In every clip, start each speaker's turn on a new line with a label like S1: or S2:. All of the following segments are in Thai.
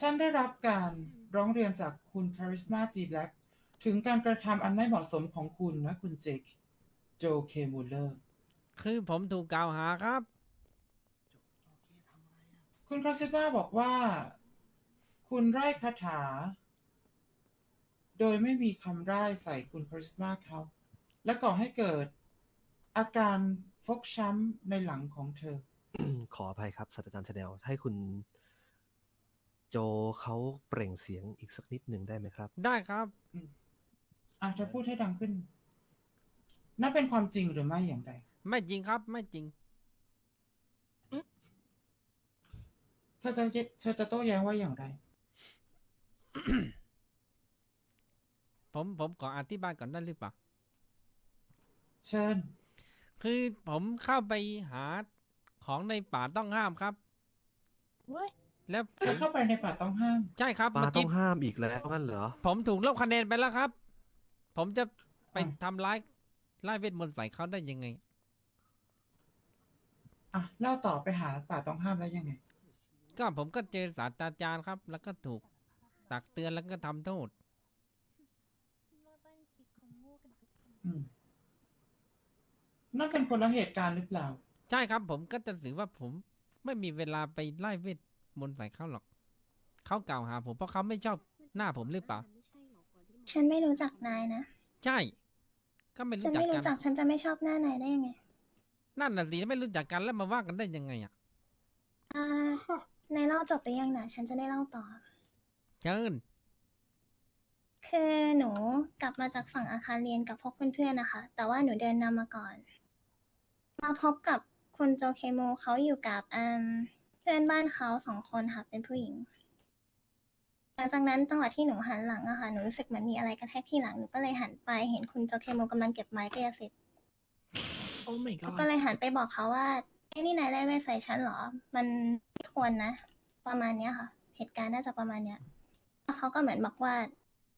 S1: ฉันได้รับการร้องเรียนจากคุณคาริสมาจีแบล็กถึงการกระทำอันไม่เหมาะสมของคุณและคุณเจคโจเคมูลเลอร์
S2: คือผมถูกกล่าวหาครับ
S1: คุณคาริสมาบอกว่า คุณไร้คาถา โดยไม่มีคำร่ายใส่คุณคาริสมาเขา และก่อให้เกิดอาการฟกช้ำในหลังของเธอ
S3: ขออภัยครับศาสตราจารย์ชาแนลให้คุณ โจเขาเปล่งเสียงอีกสักนิดหนึ่งได้ไหมครับ
S2: ได้ครับ
S1: อาจจะพูดให้ดังขึ้น นั่นเป็นความจริงหรือไม่อย่างไร
S2: ไม่จริงครับ ไม่จริง
S1: เธอจะเธอจะโต้แย้งว่าอย่างไร
S2: ผมผมขออธิบายก่อนได้หรือเปล่า
S1: เชิญ
S2: คือผมเข้าไปหาของในป่าต้องห้ามครับ แล้วผ
S1: เธอ
S2: ม
S1: เข้าไปในป่าต้องห้าม
S2: ใช่ครับ
S3: ปา
S2: เมื่อ
S3: ต้อ
S2: กี้
S3: งห้ามอีกแล้วงั้นเหรอ
S2: ผมถูกลบคะแนนไปแล้วครับ ผมจะไป
S1: อะ
S2: ทำร้ายไล่เวทมนต์ใส่เขาได้ยังไง
S1: อะเล่าต่อไปหาป่าต้องห้ามแล้วยังไง
S2: ก็ผมก็เจอศาสตราจารย์ครับ แล้วก็ถูกตักเตือนแล้วก็ทำโทษ
S1: อืมนั่นเป็นคนละเหตุการณ์หรือเปล่า
S2: ใช่ครับผมก็จะถือว่าผมไม่มีเวลาไปไล่เวท มนต์ใส่เขาหรอกเขากล่าวหาผมเพราะเขาไม่ชอบหน้าผมหรือเปล่า
S4: ฉันไม่รู้จักนายนะ
S2: ใช่ ก็ไม่
S4: ฉั
S2: รู้
S4: น
S2: จัก
S4: ไม่
S2: กั
S4: รู้
S2: น
S4: จักฉันจะไม่ชอบหน้านายได้ยังไง
S2: นั่นน่ะสิไม่รู้จักกันแล้วมาว่ากันได้ยังไงอะ
S4: อ่านายเล่าจบหรือยังนะฉันจะได้เล่าต่อ
S2: เชิญ
S4: คือหนูกลับมาจากฝั่งอาคารเรียนกับพวกเพื่อนๆนะคะ แต่ว่าหนูเดินนำมาก่อน มาพบกับคุณโจเคโมเขาอยู่กับอืม เพื่อนบ้านเขาสองคนค่ะเป็นผู้หญิง หลังจากนั้นจังหวะที่หนูหันหลังอะค่ะหนูรู้สึกเหมือนมีอะไรกระแทกที่หลังหนูก็เลยหันไปเห็นคุณโจเคโมกำลังเก็บไม้กายสิทธิ์
S5: โอ้ my
S4: หนู
S5: god
S4: ก็เลยหันไปบอกเขาว่าเอ้นี่นายไล่เวทใส่ฉันเหรอ มันไม่ควรนะ ประมาณเนี้ยค่ะ เหตุการณ์น่าจะประมาณเนี้ยแล้วเขาก็เหมือนบอกว่า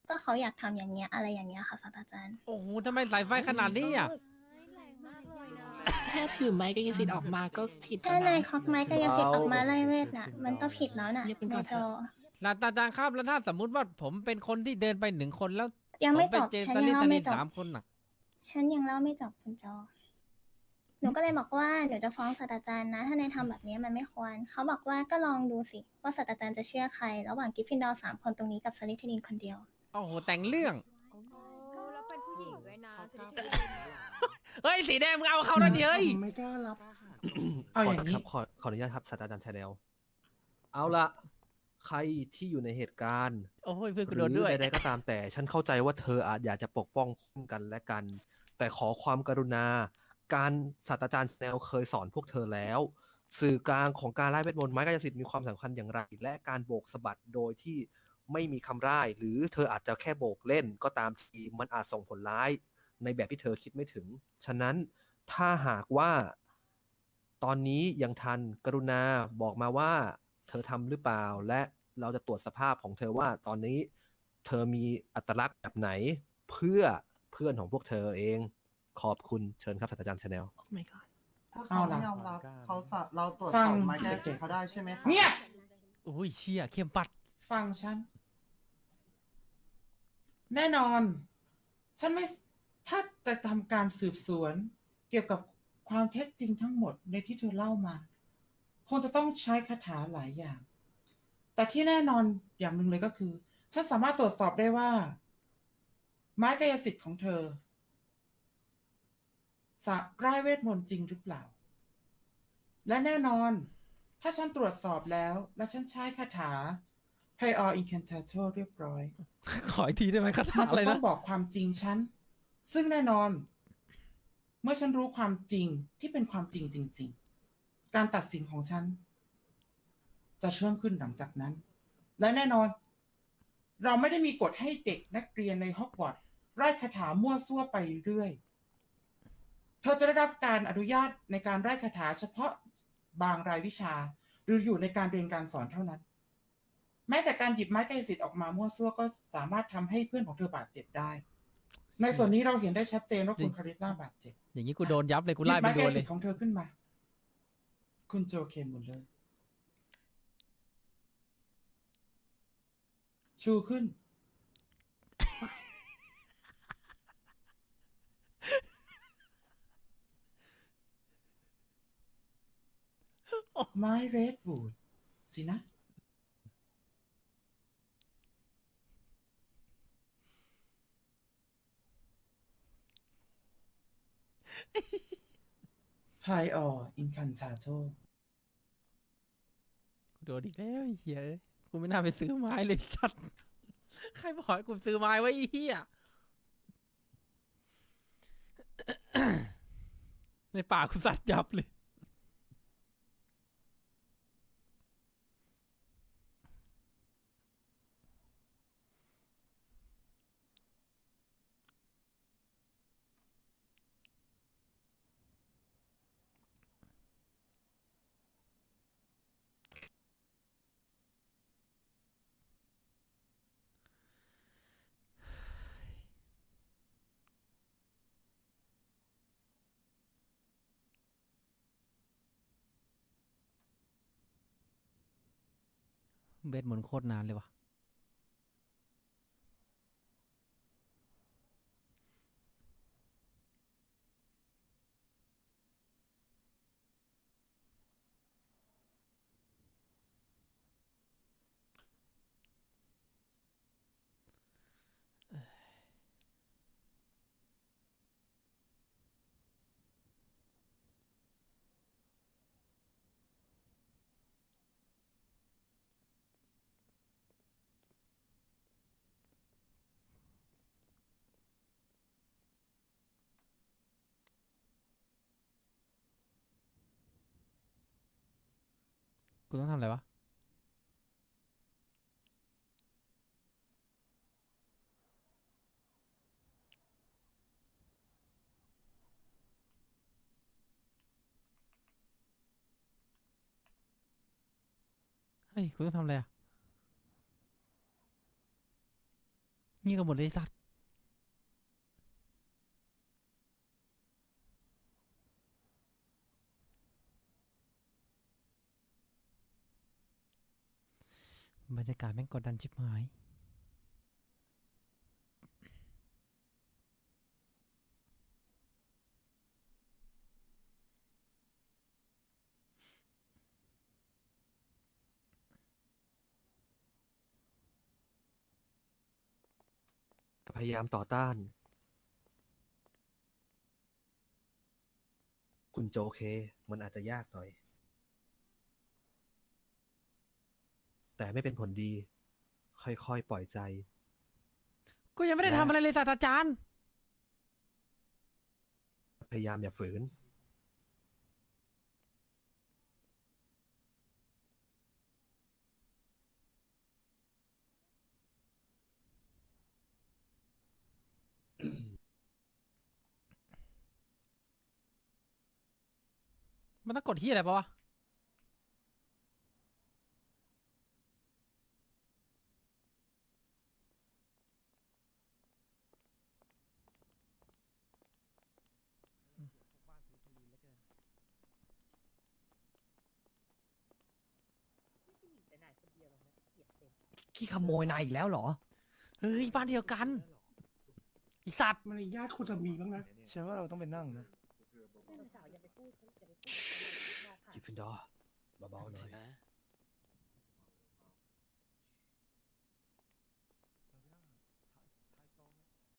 S4: ก็เขาอยากทำอย่างเงี้ยอะไรอย่างเงี้ยค่ะศาสตราจารย์
S2: โอ้โหทำไมสายไฟขนาดนี้อะ
S5: แค่ถือไม้กายสิทธิ์ออกมาก็ผิด
S4: ถ้า
S5: แล้ว
S4: นาย
S5: นะ
S4: ควักไม้กายสิทธิ์ออกมาไล่เวทน่ะ มันก็ผิดแล้วน่ะ
S5: เงียบกันก่
S4: นา
S5: อยน
S4: โจ
S2: ศาสตราจารย์ครับแล้วถ้าสมมุติว่าผมเป็นคนที่เดินไปหนึ่งคนแล้ว
S4: ยังไม่
S2: ผ
S4: จ
S2: ป
S4: บ
S2: เจอ
S4: ฉัน
S2: ส
S4: ยัง
S2: ลิ
S4: เล่า
S2: ตานิ
S4: ไม่
S2: น
S4: จบ
S2: สามคนน่ะ
S4: ฉันยังเล่าไม่จบคุณโจหนูก็เลยบอกว่าหนูจะฟ้องศาสตราจารย์นะ ถ้านายทำแบบนี้มันไม่ควร เขาบอกว่าก็ลองดูสิ ว่าศาสตราจารย์จะเชื่อใคร ระหว่างกริฟฟินดอร์สามคนตรงนี้กับสลิทรินคนเดียว
S2: โอ้โหแต่งเรื่อง
S6: แล้วเป็นผู้หญิงด้วยนะจะได้
S2: เฮ้ยสีแดงมึงเอาเขาแล้วดิเฮ้ย
S7: ไม่กล้ารับ
S1: เอา
S3: ข
S1: อ
S3: อย่าง
S1: นี้
S3: ครับขอขออนุญาตครับศาสตราจารย์ชาแนลเอาละใครที่อยู่ในเหตุการณ์
S2: โอ้ยเพื่อน
S3: ห
S2: กู
S3: รื
S2: โดนด้วย
S3: ใดๆก็ตามแต่ ฉันเข้าใจว่าเธออาจอยากจะปกป้องกันและกัน แต่ขอความกรุณา การศาสตราจารย์แนลเคยสอนพวกเธอแล้ว สื่อกลางของการไล่เวทมนต์ไม้กายสิทธิ์มีความสำคัญอย่างไร และการโบกสะบัดโดยที่ไม่มีคำร่าย หรือเธออาจจะแค่โบกเล่นก็ตามทีมันอาจส่งผลร้าย ในแบบที่เธอคิดไม่ถึง ฉะนั้นถ้าหากว่าตอนนี้ยังทันกรุณาบอกมาว่า เธอทำหรือเปล่า และเราจะตรวจสภาพของเธอว่าตอนนี้เธอมีอัตลักษณ์แบบไหนเพื่อเพื่อนของพวกเธอเอง ขอบคุณเชิญครับศาสตราจารย์ชาแนล
S5: โอ้ my god
S7: ถ้าเขาไม่ยอมรับเขาสะเราตรวจ
S1: ฟั
S7: สองบไม้แก้เสียเขาได้ใช่ไหมครับ
S1: เงียบ
S2: โอ้ยเชี่ยเข้มปัด
S1: ฟังฉัน แน่นอน ฉันไม่ ถ้าจะทำการสืบสวน เกี่ยวกับความเท็จจริงทั้งหมดในที่เธอเล่ามา คงจะต้องใช้คาถาหลายอย่าง แต่ที่แน่นอนอย่างหนึ่งเลยก็คือ ฉันสามารถตรวจสอบได้ว่า ไม้กายสิทธิ์ของเธอสะร่ายเวทมนต์จริงหรือเปล่า และแน่นอน ถ้าฉันตรวจสอบแล้ว และฉันใช้คาถา Prior Incantato เรียบร้อย
S2: ขออีกทีได้ไหมคาถา
S1: มัน
S2: อะ
S1: จะ
S2: ไร
S1: ต้
S2: นะ
S1: องบอกความจริงฉัน ซึ่งแน่นอน เมื่อฉันรู้ความจริงที่เป็นความจริงจริง ๆ การตัดสินของฉัน จะเชื่อมขึ้นหลังจากนั้น และแน่นอน เราไม่ได้มีกฎให้เด็กนักเรียนในฮอกวอตส์ไร้คาถามั่วซั่วไปเรื่อย เธอจะได้รับการอนุญาตในการไร้คาถาเฉพาะบางรายวิชา หรืออยู่ในการเรียนการสอนเท่านั้น แม้แต่การหยิบไม้กายสิทธิ์ออกมามั่วซั่วก็สามารถทำให้เพื่อนของเธอบาดเจ็บได้ ในส่วนนี้เราเห็นได้ชัดเจนว่าคุณคาริสนาบาดเจ็บ
S2: อย่างนี้กูโดนยับเลยกู
S1: หยิ
S2: ไล่
S1: บ
S2: ไป
S1: ไม้
S2: โด
S1: กาย
S2: นเล
S1: สิท
S2: ย
S1: ธิ์ของเธอขึ้นมา คุณโจเคมุลเลอร์ชูขึ้น ไม้เรดบูดสินะ พายอออินคันชาโช
S2: กูโดนอีกแล้วไอ้เฮียเอ้ยกูไม่น่าไปซื้อไม้เลยสัตว์ใครบอกให้กูซื้อไม้ไว้ไอ้เฮีย ในป่ากูสัตว์ยับเลย เบสหมุนโคตรนานเลยว่ะ ต้องทำอะไรวะ เฮ้ย กูต้องทำอะไรอะนี่ก็หมดเลยสัตว บรรยากาศแม่งกดดันชิบหาย
S3: พยายามต่อต้าน คุณโจเค มันอาจจะยากหน่อย แต่ไม่เป็นผลดี ค่อยๆ ปล่อยใจ
S2: กูยังไม่ได้
S3: และ
S2: ทำอะไรเลยศาสตราจารย์
S3: พยายามอย่าฝืน
S2: มันต้องกดที่อะไรปะวะ
S8: ขี้ขโมยนายอีกแล้วเหรอ
S2: เฮ้ยบ้านเดียวกันไอสัตว์
S7: มารยาทควรจะมีบ้างนะ
S9: ฉันว่าเราต้องไปนั่งนะ
S3: กิฟฟินดอร์เบาๆหน่อย